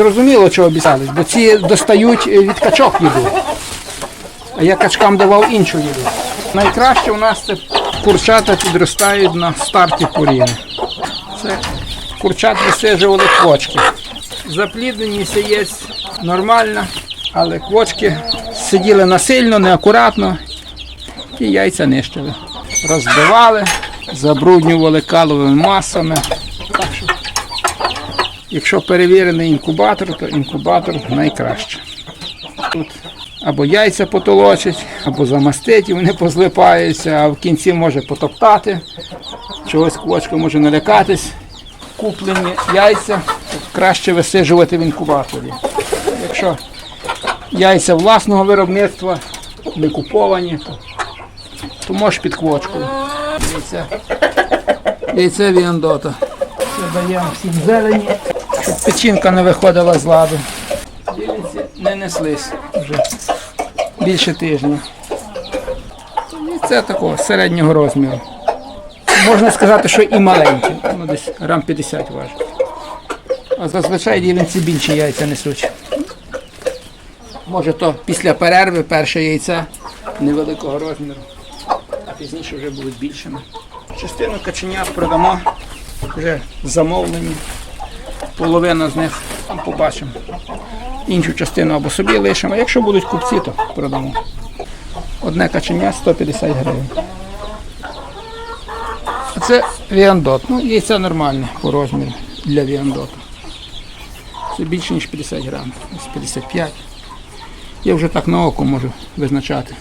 зрозуміло, чого обіцялись, бо ці достають е, від качок їду. А я качкам давав іншу їду. Найкраще у нас це курчата підростають на старті поріни. Це курчат висижували квочки. Заплідненість є нормальна, але квочки сиділи насильно, неакуратно і яйця нищили. Розбивали, забруднювали каловими масами. Якщо перевірений інкубатор, то інкубатор найкраще. Тут або яйця потолочить, або замастить, і вони позлипаються, а в кінці може потоптати, чогось квочка може налякатись. Куплені яйця краще висиджувати в інкубаторі. Якщо яйця власного виробництва не куповані, то, то можеш під квочкою. Яйця, яйце віандота. Це даємо всім зелені, щоб печінка не виходила з ладу. Білиці не неслись вже більше тижня. І це такого середнього розміру. Можна сказати, що і маленькі, ну десь грам 50 важить. А зазвичай ділянці більші яйця несуть. Може то після перерви перше яйце невеликого розміру, а пізніше вже будуть більшими. Частину каченят продамо вже замовлені. Половина з них побачимо. Іншу частину або собі лишимо. Якщо будуть купці, то продамо. Одне каченя 150 гривень. А це віандот. Ну, яйце нормальне по розміру для віандоту. Це більше, ніж 50 грам. Ось 55. Я вже так на око можу визначати.